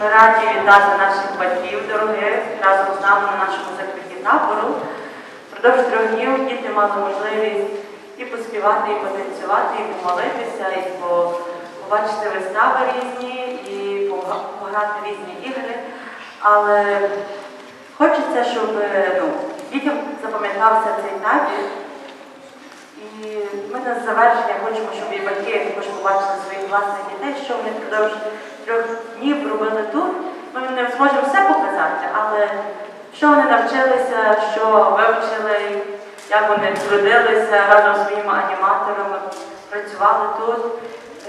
Ми раді вітати наших батьків дорогих разом з нами на нашому закритті табору. Впродовж трьох днів діти мали можливість і поспівати, і потанцювати, і помолитися, і побачити вистави різні, і пограти різні ігри. Але хочеться, щоб ну, дітям запам'ятався цей табір. І ми на завершення хочемо, щоб і батьки також побачили своїх власних дітей, що вони впродовж трьох днів робили тут. Ми не зможемо все показати, але що вони навчилися, що вивчили, як вони трудилися разом з своїми аніматорами, працювали тут,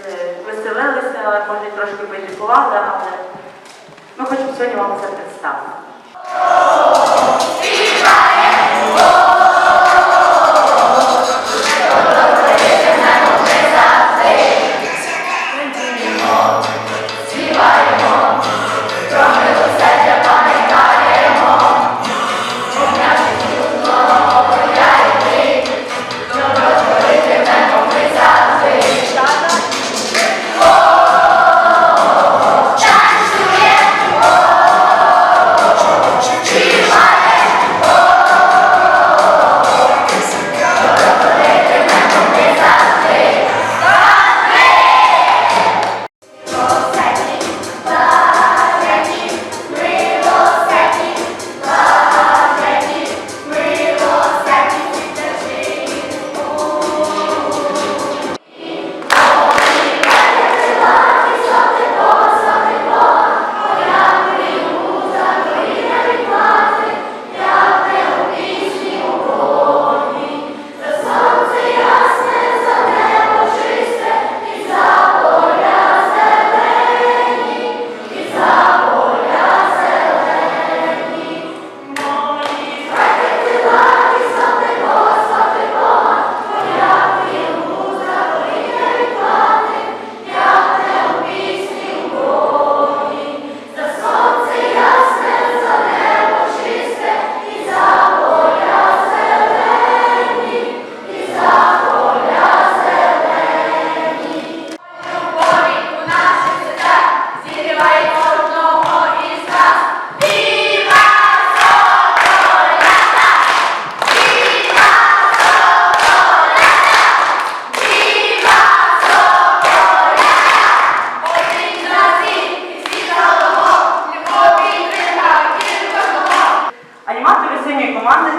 е, веселилися, може трошки байдикували, але ми хочемо сьогодні вам це представити.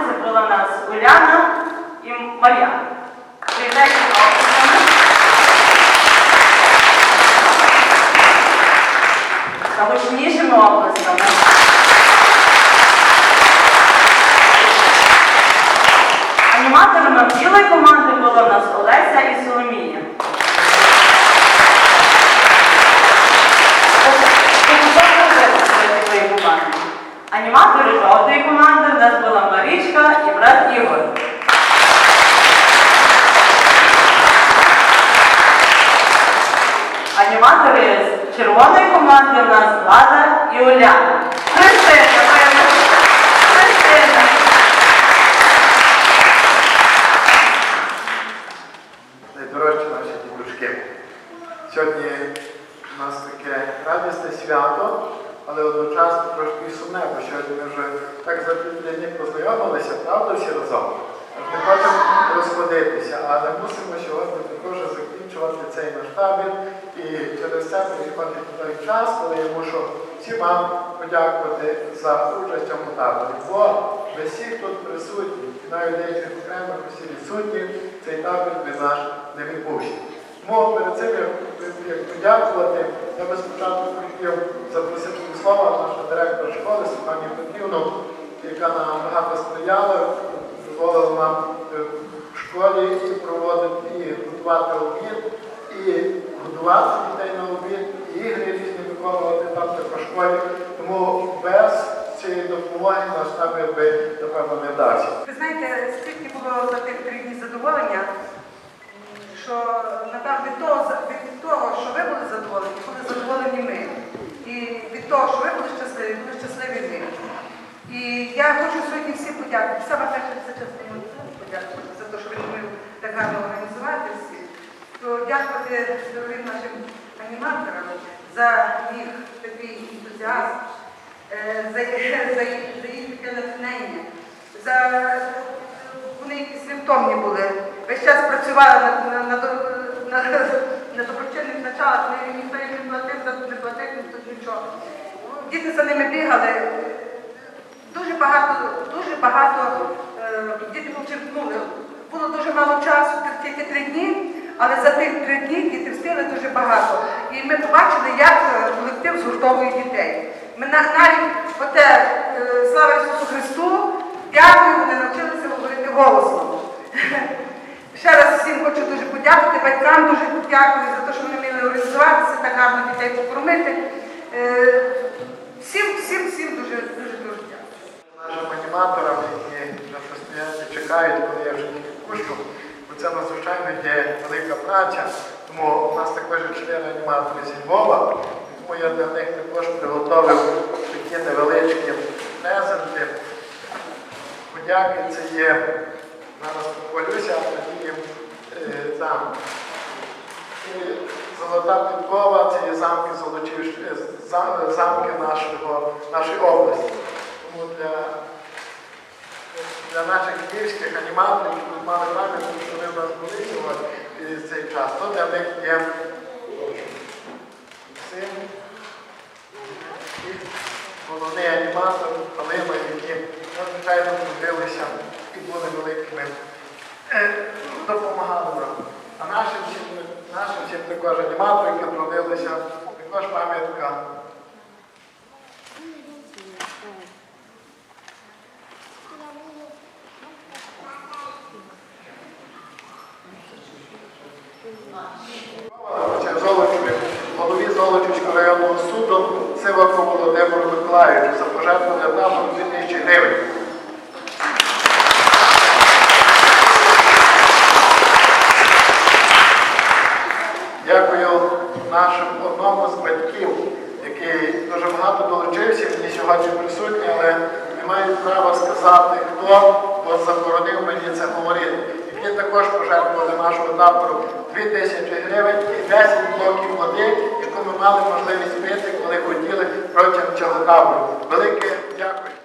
Це була нас Уляна і Мар'яна. Привітайте. Та гучнішими оплесками. Аніматорами білої команди була нас Олеся і Соломія. Білої команди. Аніматори жовтої команди в нас була Марічка і брат Ігор. Аніматори з червоної команди в нас Влада і Уляна. Христина, моя дочка. Христина. Найдорожчі наші дідушки. Сьогодні у нас таке радісне свято, але одночасно трошки і сумне, бо сьогодні ми вже так за кілька днів познайомилися, правда, всі разом. Розходитися, але мусимо сьогодні також закінчувати цей наш табір. І через це приходить той час, коли я мушу всім вам подякувати за участь в цьому таборі. Бо без всіх тут присутніх, і навіть деяких окремих усі відсутні, цей табір би наш не відбувся. Тому перед цим, як подякувати, я би спочатку хотів запросити слова нашу директор школи Степанію Петрівну, яка нам багато сприяла, дозволила нам школі і проводити, і готувати обід, і годувати дітей на обід, і ігри різні виконувати там також в школі. Тому без цієї допомоги наш табір би, напевно, не вдався. Ви знаєте, скільки було за тих три дні задоволення, що напевно від того, від того, що ви були задоволені, були задоволені ми. І від того, що ви були щасливі, були щасливі ми. І я хочу сьогодні всім подякувати. Саме перше це частину подякувати за те, що дякувати дорогим нашим аніматорам за їх такий ентузіазм, е, за, їх- за, їх- за їх таке натхнення, за вони якісь невтомні були. Весь час працювали на, на, на, на, доброчинних началах, ні- ніхто їм не платив, не платив, ніхто нічого. Діти за ними бігали. Дуже багато, дуже багато е, діти почерпнули. Було дуже мало часу, тільки три дні, але за тих три дні діти встигли дуже багато. І ми побачили, як е, колектив згуртовує дітей. Ми навіть оте е, слава Ісусу Христу, дякую, вони навчилися говорити голосно. Ще раз всім хочу дуже подякувати, батькам дуже дякую за те, що вони вміли організуватися, так гарно дітей покормити. Е, Всім, всім, всім дуже, дуже, дуже дякую. Нашим аніматорам, які на чекають, коли я вже їх пущу, бо це надзвичайно є велика праця. Тому у нас також є члени аніматори зі Львова, тому я для них також приготовив такі невеличкі презенти. Подяки це є, зараз похвалюся, а тоді е, там. І Золота підкова це є замки Золочівщ... е, замки нашої області. Тому для, для наших київських аніматорів, які мали пам'ять, що вони в нас були сьогодні цей час, то для них є син, і головний аніматор Галина, які надзвичайно трудилися і були великими, е, допомагали нам. А нашим всім також аніматорам, які трудилися, також пам'ятка. Володимиру Миколаївичу за пожертвування табору 2000 гривень. Дякую нашому одному з батьків, який дуже багато долучився, мені сьогодні присутній, але не маю права сказати, хто бо заборонив мені це говорити. Які також пожертвували нашого табору 2 тисячі гривень і 10 блоків води, ми мали можливість пити, коли хотіли протягом цього табору. Велике дякую.